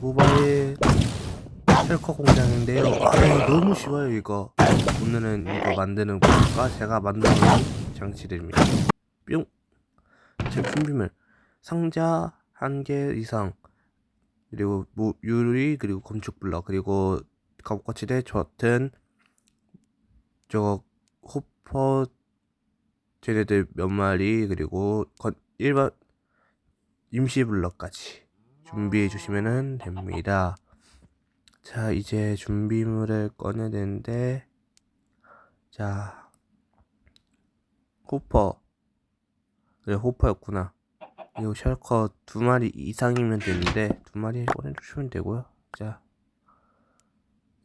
모바일 헬커 공장인데요. 아, 네, 너무 쉬워요 이거. 오늘은 이거 만드는 거니까 제가 만드는 장치들입니다. 뿅. 제품비물 상자 한 개 이상 그리고 뭐 유리 그리고 건축 블럭 그리고 갑과치대 버튼 저 호퍼 쟤네들 몇 마리 그리고 건 일반 임시 블럭까지 준비해 주시면 됩니다. 자, 이제 준비물을 꺼내야 되는데, 자, 호퍼. 그래, 호퍼였구나. 그리고 셜커 두 마리 이상이면 되는데, 두 마리 꺼내주시면 되고요. 자,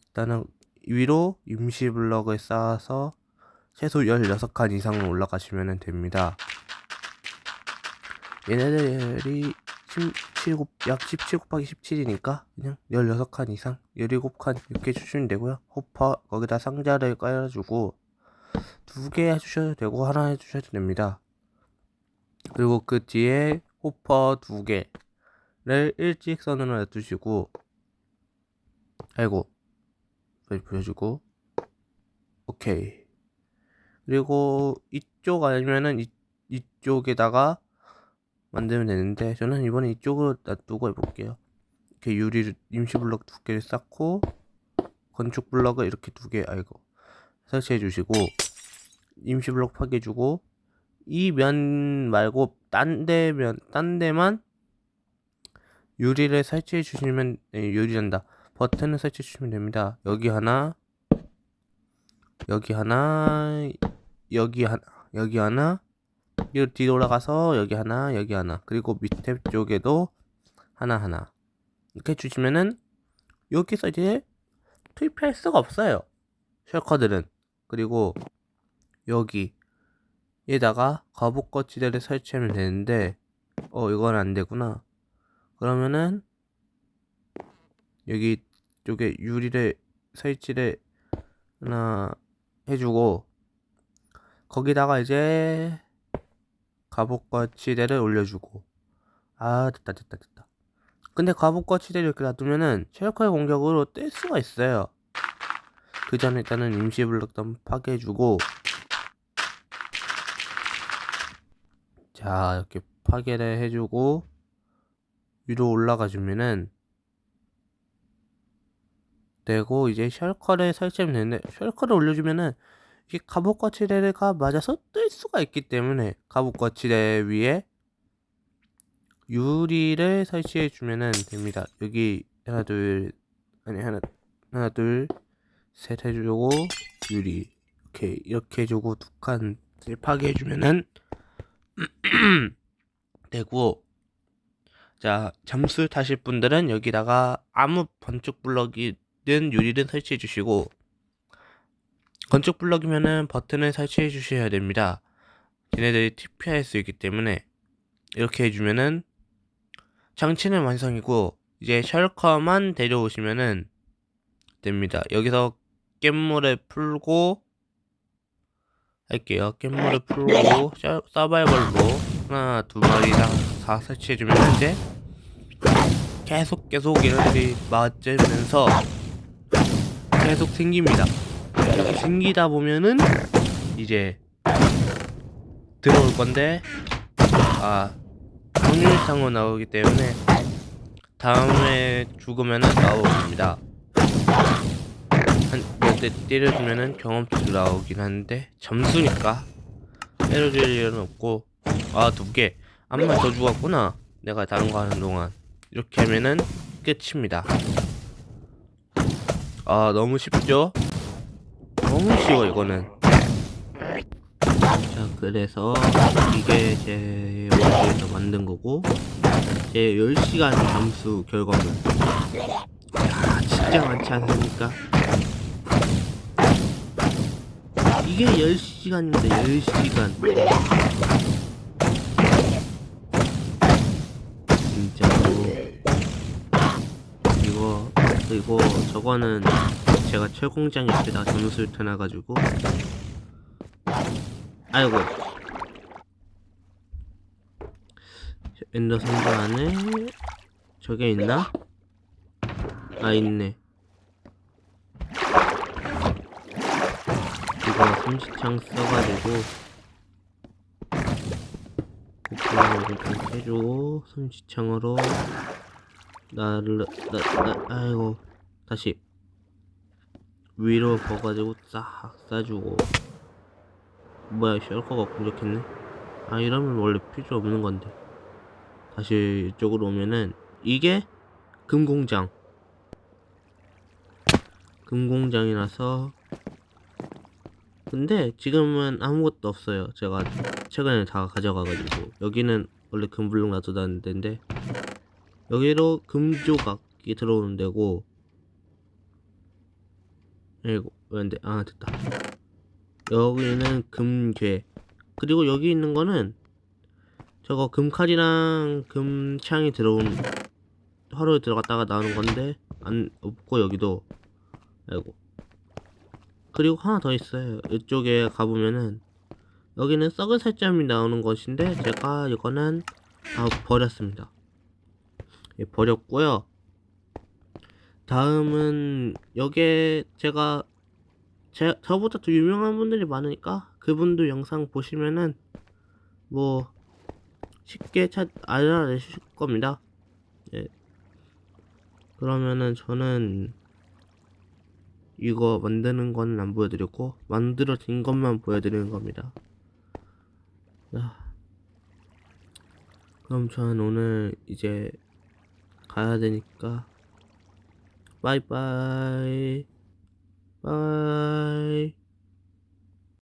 일단은 위로 임시 블럭을 쌓아서 최소 16칸 이상 올라가시면 됩니다. 얘네들이 17, 곱, 약17 곱하기 17이니까 그냥 16칸 이상 17칸 이렇게 주시면 되고요. 호퍼 거기다 상자를 깔아주고 두 개 해주셔도 되고 하나 해주셔도 됩니다. 그리고 그 뒤에 호퍼 두 개를 일직선으로 놔두시고 아이고 보여주고 오케이. 그리고 이쪽 아니면은 이, 이쪽에다가 만들면 되는데 저는 이번에 이쪽으로 놔두고 해볼게요. 이렇게 유리 임시 블럭 두 개를 쌓고 건축 블럭을 이렇게 두 개 아이고 설치해 주시고 임시 블럭 파괴 주고 이 면 말고 딴 데면 딴 데만 유리를 설치해 주시면 네, 유리란다. 버튼을 설치해 주시면 됩니다. 여기 하나 여기 하나 여기 하나 여기 하나 이 뒤로 올라가서 여기 하나 여기 하나. 그리고 밑에 쪽에도 하나 하나. 이렇게 주시면은 여기서 이제 투입할 수가 없어요. 셜커들은. 그리고 여기 에다가 거북거치대를 설치하면 되는데 어 이건 안 되구나. 그러면은 여기 쪽에 유리를 설치를 하나 해주고 거기다가 이제 갑옷과 치대를 올려주고. 아 됐다 됐다 됐다. 근데 갑옷과 치대를 이렇게 놔두면은 쉘커의 공격으로 뗄 수가 있어요. 그 전에 일단은 임시 블록도 파괴해주고. 자 이렇게 파괴를 해주고 위로 올라가 주면은 되고 이제 셜커를 설치하면 되는데 셜커를 올려주면은 이게 갑옷과 치대가 맞아서 뜰 수가 있기 때문에 갑옷과 치대 위에 유리를 설치해 주면은 됩니다. 여기 하나 둘 아니 하나 하나 둘 셋 해주고 유리 이렇게 이렇게 해주고 두 칸을 파괴해 주면은 되고 자 잠수 타실 분들은 여기다가 아무 번쩍 블럭이든 유리든 설치해 주시고 건축 블럭이면은 버튼을 설치해 주셔야 됩니다. 얘네들이 TP할 수 있기 때문에 이렇게 해주면은 장치는 완성이고 이제 셜커만 데려오시면은 됩니다. 여기서 깻물을 풀고 할게요. 깻물을 풀고 셔- 서바이벌로 하나 두 마리당 다 설치해주면 이제 계속 계속 얘네들이 맞으면서 계속 생깁니다. 생기다 보면은 이제 들어올 건데 아 확률상으로 나오기 때문에 다음에 죽으면은 나옵니다. 한몇대 때려주면은 경험치도 나오긴 하는데 점수니까 때려줄 일은 없고 아 두 개 한 번 더 죽었구나 내가 다른 거 하는 동안 이렇게 하면은 끝입니다. 아 너무 쉽죠? 너무 쉬워 이거는. 자 그래서 이게 제 원주에서 만든 거고 제 10시간 점수 결과물. 야 진짜 많지 않습니까? 이게 10시간입니다 10시간. 진짜로. 이거 그리고 저거는 제가 철공장 옆에다. 점수를 터놔가지고. 아이고. 엔더 선반 안에 저게 있나? 아 있네. 이거 삼시창 써가지고. 부품을 좀 해주고 삼시창으로 나를 나, 나 아이고. 다시 위로 버가지고 싹 싸주고. 뭐야 셜커가 공격했네? 아 이러면 원래 필요 없는 건데. 다시 이쪽으로 오면은 이게 금공장. 금공장이라서. 근데 지금은 아무것도 없어요. 제가 최근에 다 가져가가지고. 여기는 원래 금블록 놔두다는 데인데. 여기로 금조각이 들어오는 데고. 아 이고 왜안돼 아 됐다. 여기는 금괴. 그리고 여기 있는 거는 저거 금칼이랑 금창이 들어온 화로에 들어갔다가 나오는 건데 안 없고 여기도. 아이고. 그리고 하나 더 있어요. 이쪽에 가보면은 여기는 썩은 살점이 나오는 것인데 제가 이거는 다 버렸습니다. 예, 버렸고요 다음은 여기에 제가 제, 저보다 더 유명한 분들이 많으니까 그분도 영상 보시면은 뭐 쉽게 찾 알아내실 겁니다. 예. 그러면은 저는 이거 만드는 건안 보여드렸고 만들어진 것만 보여드리는 겁니다. 자, 그럼 저는 오늘 이제 가야 되니까 바이바이 바이